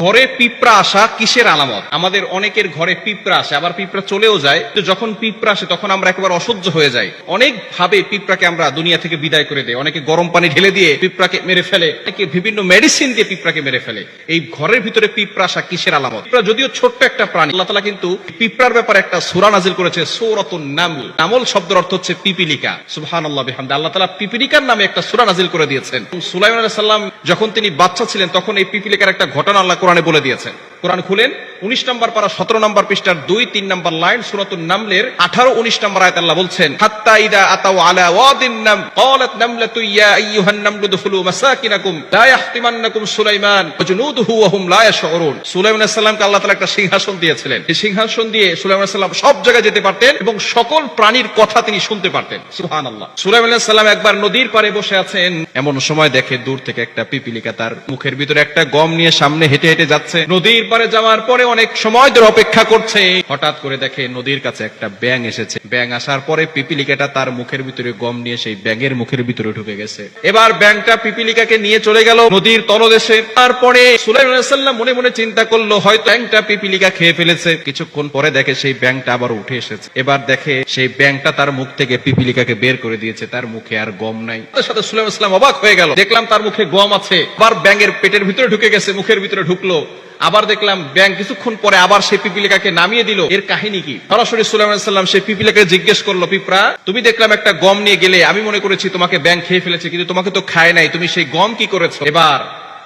ঘরে পিঁপড়া আসা কিসের আলামত? আমাদের অনেকের ঘরে পিঁপড়া আসে, আবার পিঁপড়া চলেও যায়। তো যখন পিঁপড়া আসে, তখন আমরা একেবারে অসহ্য হয়ে যাই। অনেক ভাবে পিঁপড়াকে আমরা দুনিয়া থেকে বিদায় করে দেই। অনেকে গরম পানি ঢেলে দিয়ে পিঁপড়াকে মেরে ফেলে। অনেকে বিভিন্ন মেডিসিন দিয়ে পিঁপড়াকে মেরে ফেলে। এই ঘরের ভিতরে পিঁপড়া আসা কিসের আলামত? পিঁপড়া যদিও ছোট্ট একটা প্রাণী, আল্লাহ তালা কিন্তু পিঁপড়ার ব্যাপারে একটা সুরা নাজিল করেছে, সৌরতুন নামল। নামল শব্দের অর্থ হচ্ছে পিপিলিকা। সুবহান আল্লাহ বিহামদে। আল্লাহ তালা পিপিলিকার নামে একটা সুরা নাজিল করে দিয়েছেন। সুলাইমান সাল্লাম যখন তিনি বাচ্চা ছিলেন, তখন এই পিপিলিকার একটা ঘটনা আল্লাহ কোরআনে বলে দিয়েছেন। কোরআন খুলেন, উনিশ নম্বর পারা, সতেরো নম্বর পৃষ্ঠার দুই, তিন নম্বর লাইন সুরাতুন নামলের আঠারো, উনিশ নম্বর আয়াত আল্লাহ বলছেন, হাত্তা ইদা আতাও আলা ওয়াদিন নাম আইয়ুহান নামলু মাসাকিনাকুম, লা সুলাইমান ওয়া হুম লা সুলাইমান আলাইহিস আল্লাহ তাআলা একটা সিংহাসন দিয়েছিলেন। এই সিংহাসন দিয়ে সুলাইমান আলাইহিস সব জায়গায় যেতে পারতেন এবং সকল প্রাণীর কথা তিনি শুনতে পারতেন। সুবহানাল্লাহ। সুলাইমান আলাইহিস একবার নদীর পাড়ে বসে আছেন। এমন সময় দেখে দূর থেকে একটা পিপিলিকা তার মুখের ভিতরে একটা গম নিয়ে সামনে হেঁটে হেঁটে যাচ্ছে। নদীর পাড়ে যাওয়ার পরে অনেক সময় ধরে অপেক্ষা করছে। হঠাৎ করে দেখে নদীর কাছে একটা ব্যাং এসেছে। ব্যাং আসার পরে পিপিলিকাটা তার মুখের ভিতরে গম নিয়ে সেই ব্যাঙের মুখের ভিতরে ঢুকে গেছে। এবার ব্যাংটা পিপিলিকাকে নিয়ে চলে গেল নদীর তলদেশে। তারপরে সালাম মনে মনে চিন্তা করল, হয়তো ব্যাংটা পিপিলিকা খেয়ে ফেলেছে। কিছুক্ষণ পরে দেখে সেই ব্যাংটা আবার উঠে এসেছে। এবার দেখে সেই ব্যাংটা তার মুখ থেকে পিপিলিকাকে বের করে দিয়েছে। তার মুখে আর গম নাই। তার সাথে সুলাইমান সালাম অবাক হয়ে গেল। দেখলাম তার মুখে গম আছে। আবার ব্যাঙের পেটের ভিতরে ঢুকে গেছে, মুখের ভিতরে ঢুকলো। আবার দেখলাম ব্যাংক কিছুক্ষণ পরে আবার সেই পিপিলিকাকে নামিয়ে দিল। এর কাহিনী কি? সরাসরি সাল্লাম সেই পিপিলিকাকে জিজ্ঞেস করল, পিপরা, তুমি দেখলাম একটা গম নিয়ে গেলে, আমি মনে করেছি তোমাকে ব্যাংক খেয়ে ফেলেছে, কিন্তু তোমাকে তো খায় নাই, তুমি সেই গম কি করেছ? এবার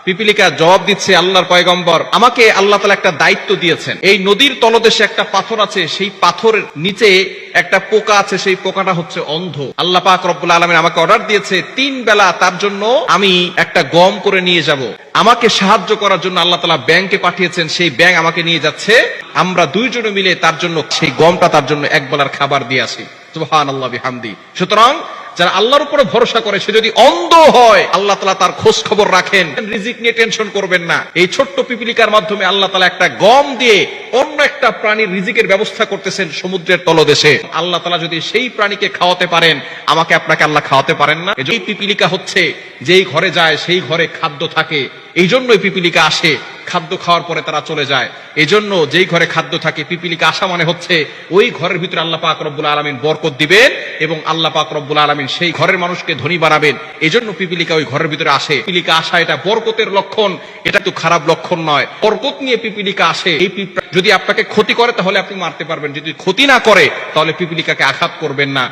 পিপিলিকা জবাব দিচ্ছে আল্লাহর পয়গম্বর। আমাকে আল্লাহ তালা একটা দায়িত্ব দিয়েছেন। এই নদীর তলদেশে একটা পাথর আছে, সেই পাথরের নিচে একটা পোকা আছে, সেই পোকাটা হচ্ছে অন্ধ। আল্লাহ পাক রব্বুল আলমিন আমাকে অর্ডার দিয়েছে, তিন বেলা তার জন্য আমি একটা গম করে নিয়ে যাব। আমাকে সাহায্য করার জন্য আল্লাহ তালা ব্যাংকে পাঠিয়েছেন, সেই ব্যাংক আমাকে নিয়ে যাচ্ছে। আমরা দুইজনে মিলে তার জন্য সেই গমটা তার জন্য এক বেলার খাবার দিয়ে আসি। সুবহান আল্লাহ বিহামদি। সুতরাং যারা আল্লাহর উপরে ভরসা করে, সে যদি অন্ধ হয়, আল্লাহ তালা তার খোঁজ খবর রাখেন। রিজিক নিয়ে টেনশন করবেন না। এই ছোট্ট পিপিলিকার মাধ্যমে আল্লাহ তালা একটা গম দিয়ে অন্য একটা প্রাণীর রিজিকের ব্যবস্থা করতেছেন সমুদ্রের তলদেশে। আল্লাহ তালা যদি সেই প্রাণীকে খাওয়াতে পারেন, আমাকে আপনাকে আল্লাহ খাওয়াতে পারেন না। এই পিপিলিকা হচ্ছে, যেই ঘরে যায়, সেই ঘরে খাদ্য থাকে। এই জন্যই পিপিলিকা আসে, খাদ্য খাওয়ার পরে তারা চলে যায়। এই জন্য যেই ঘরে খাদ্য থাকে, পিপিলিকা আসা মানে হচ্ছে, ওই ঘরের ভিতরে আল্লাহ পাক রব্বুল আলমিন বরকত দিবেন। এবং আল্লাহ পাক রব্বুল আলমিন সেই ঘরের মানুষকে ধনী বানাবেন। এই জন্য পিপিলিকা ওই ঘরের ভিতরে আসে। পিপিলিকা আসা এটা বরকতের লক্ষণ, এটা তো খারাপ লক্ষণ নয়। বরকত নিয়ে পিপিলিকা আসে। এই যদি আপনাকে ক্ষতি করে, তাহলে আপনি মারতে পারবেন। যদি ক্ষতি না করে, তাহলে পিপিলিকাকে আঘাত করবেন না।